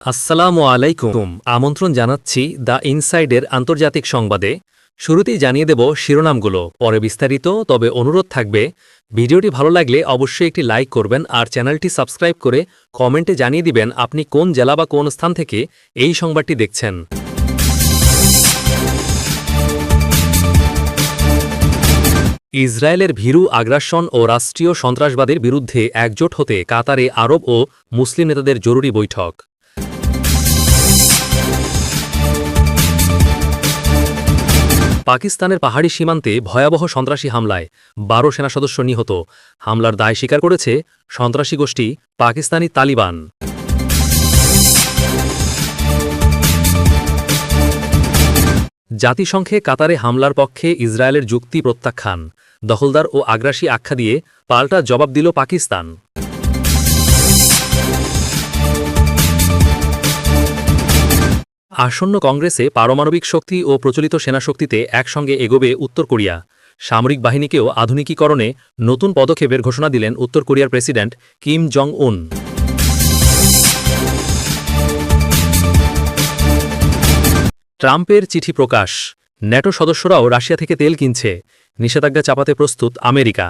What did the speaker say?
আসসালামু আলাইকুম। আমন্ত্রণ জানাচ্ছি দ্য ইনসাইডের আন্তর্জাতিক সংবাদে। শুরুতেই জানিয়ে দেব শিরোনামগুলো। পরে বিস্তারিত, তবে অনুরোধ থাকবে, ভিডিওটি ভালো লাগলে অবশ্যই একটি লাইক করবেন আর চ্যানেলটি সাবস্ক্রাইব করে কমেন্টে জানিয়ে দিবেন আপনি কোন জেলা বা কোন স্থান থেকে এই সংবাদটি দেখছেন। ইসরায়েলের ভীরু আগ্রাসন ও রাষ্ট্রীয় সন্ত্রাসবাদের বিরুদ্ধে একজোট হতে কাতারে আরব ও মুসলিম নেতাদের জরুরি বৈঠক। পাকিস্তানের পাহাড়ি সীমান্তে ভয়াবহ সন্ত্রাসী হামলায় বারো সেনা সদস্য নিহত। হামলার দায় স্বীকার করেছে সন্ত্রাসী গোষ্ঠী পাকিস্তানি তালিবান। জাতিসংঘে কাতারে হামলার পক্ষে ইসরায়েলের যুক্তি প্রত্যাখ্যান। দখলদার ও আগ্রাসী আখ্যা দিয়ে পাল্টা জবাব দিল পাকিস্তান। আসন্ন কংগ্রেসে পারমাণবিক শক্তি ও প্রচলিত সেনাশক্তিতে একসঙ্গে এগোবে উত্তর কোরিয়া। সামরিক বাহিনীকেও আধুনিকীকরণে নতুন পদক্ষেপের ঘোষণা দিলেন উত্তর কোরিয়ার প্রেসিডেন্ট কিম জং উন ট্রাম্পের চিঠি প্রকাশ। ন্যাটো সদস্যরাও রাশিয়া থেকে তেল কিনছে। নিষেধাজ্ঞা চাপাতে প্রস্তুত আমেরিকা।